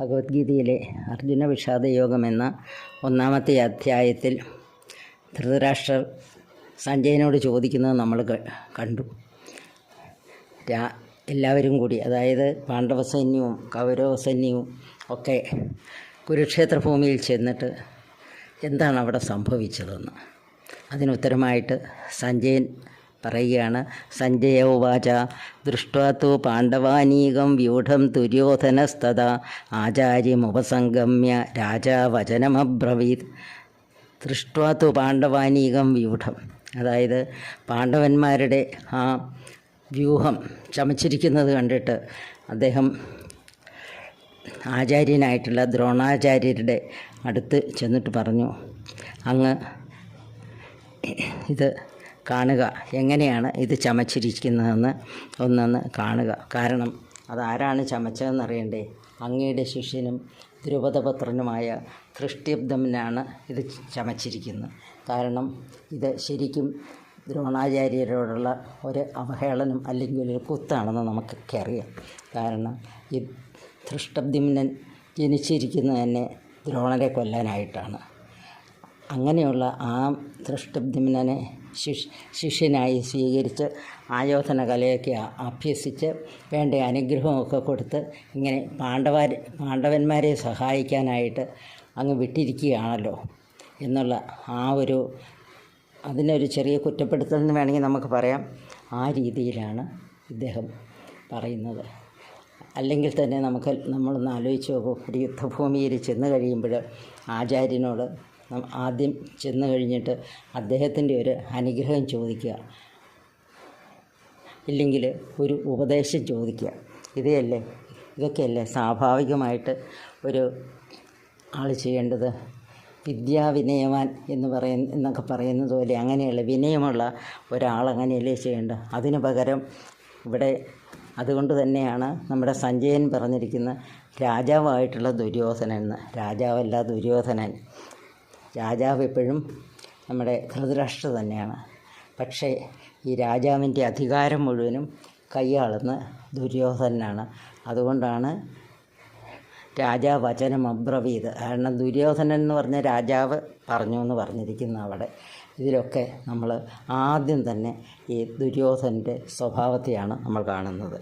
ഭഗവത്ഗീതയിലെ അർജുന വിഷാദ യോഗം എന്ന ഒന്നാമത്തെ അധ്യായത്തിൽ ധൃതരാഷ്ട്രർ സഞ്ജയനോട് ചോദിക്കുന്നത് നമ്മൾ കണ്ടു. രാ എല്ലാവരും കൂടി അതായത് പാണ്ഡവ സൈന്യവും കൗരവ സൈന്യവും ഒക്കെ കുരുക്ഷേത്ര ഭൂമിയിൽ ചെന്നിട്ട് എന്താണ് അവിടെ സംഭവിച്ചതെന്ന്. അതിനുത്തരമായിട്ട് സഞ്ജയൻ പറയുകയാണ്. സഞ്ജയ ഉവാച ദൃഷ്ടു പാണ്ഡവാനീകം വ്യൂഢം ദുര്യോധനസ്തത ആചാര്യമുപസംഗമ്യ രാജാ വചനമബ്രവീത് ദൃഷ്ട്വാത്തു പാണ്ഡവാനീകം വ്യൂഢം. അതായത് പാണ്ഡവന്മാരുടെ ആ വ്യൂഹം ചമച്ചിരിക്കുന്നത് കണ്ടിട്ട് അദ്ദേഹം ആചാര്യനായിട്ടുള്ള ദ്രോണാചാര്യരുടെ അടുത്ത് ചെന്നിട്ട് പറഞ്ഞു അങ്ങ് ഇത് കാണുക. എങ്ങനെയാണ് ഇത് ചമച്ചിരിക്കുന്നതെന്ന് ഒന്നൊന്ന് കാണുക. കാരണം അതാരാണ് ചമച്ചതെന്നറിയണ്ടേ? അങ്ങയുടെ ശിഷ്യനും ദ്രുപദപത്രനുമായ ധൃഷ്ട്യബ്ദമനാണ് ഇത് ചമച്ചിരിക്കുന്നത്. കാരണം ഇത് ശരിക്കും ദ്രോണാചാര്യരോടുള്ള ഒരു അവഹേളനം അല്ലെങ്കിൽ ഒരു കുത്താണെന്ന് നമുക്കൊക്കെ അറിയാം. കാരണം ഈ ധൃഷ്ടബ്ദിമ്നൻ ജനിച്ചിരിക്കുന്നത് തന്നെ ദ്രോണരെ കൊല്ലാനായിട്ടാണ്. അങ്ങനെയുള്ള ആ ധൃഷ്ടബ്ദിമ്നനെ ശിഷ് ശിഷ്യനായി സ്വീകരിച്ച് ആയോധന കലയൊക്കെ അഭ്യസിച്ച് വേണ്ട അനുഗ്രഹമൊക്കെ കൊടുത്ത് ഇങ്ങനെ പാണ്ഡവർ പാണ്ഡവന്മാരെ സഹായിക്കാനായിട്ട് അങ്ങ് വിട്ടിരിക്കുകയാണല്ലോ എന്നുള്ള ആ ഒരു അതിനൊരു ചെറിയ കുറ്റപ്പെടുത്തൽ എന്ന് വേണമെങ്കിൽ നമുക്ക് പറയാം. ആ രീതിയിലാണ് ഇദ്ദേഹം പറയുന്നത്. അല്ലെങ്കിൽ തന്നെ നമുക്ക് നമ്മളൊന്ന് ആലോചിച്ച് നോക്കും. ഒരു യുദ്ധഭൂമിയിൽ ചെന്ന് കഴിയുമ്പോൾ ആചാര്യനോട് ആദ്യം ചെന്ന് കഴിഞ്ഞിട്ട് അദ്ദേഹത്തിന്റെ ഒരു അനുഗ്രഹം ചോദിക്കുക. ഇല്ലെങ്കിൽ ഒരു ഉപദേശം ചോദിക്കുക. ഇതേയല്ലേ? ഇതൊക്കെയല്ലേ സ്വാഭാവികമായിട്ട് ഒരു ആൾ ചെയ്യേണ്ടത്? വിദ്യാവിനയവാൻ എന്ന് പറയുന്ന എന്നൊക്കെ പറയുന്നത് പോലെ അങ്ങനെയുള്ള വിനയമുള്ള ഒരാൾ അങ്ങനെയല്ലേ ചെയ്യേണ്ടത്? അതിന് പകരം ഇവിടെ അതുകൊണ്ട് തന്നെയാണ് നമ്മുടെ സഞ്ജയൻ പറഞ്ഞിരിക്കുന്ന രാജാവായിട്ടുള്ള ദുര്യോധനൻ എന്ന്. രാജാവല്ല ദുര്യോധനൻ. രാജാവ് എപ്പോഴും നമ്മുടെ ധൃതരാഷ്ട്ര തന്നെയാണ്. പക്ഷേ ഈ രാജാവിന്റെ അധികാരം മുഴുവനും കൈയാളുന്ന ദുര്യോധനാണ് അതുകൊണ്ടാണ് രാജാവചനം അബ്രവീത്. കാരണം ദുര്യോധനൻ എന്ന് പറഞ്ഞ രാജാവ് പറഞ്ഞു എന്ന് പറഞ്ഞിരിക്കുന്ന അവിടെ. ഇതിലൊക്കെ നമ്മൾ ആദ്യം തന്നെ ഈ ദുര്യോധനന്റെ സ്വഭാവത്തെയാണ് നമ്മൾ കാണുന്നത്.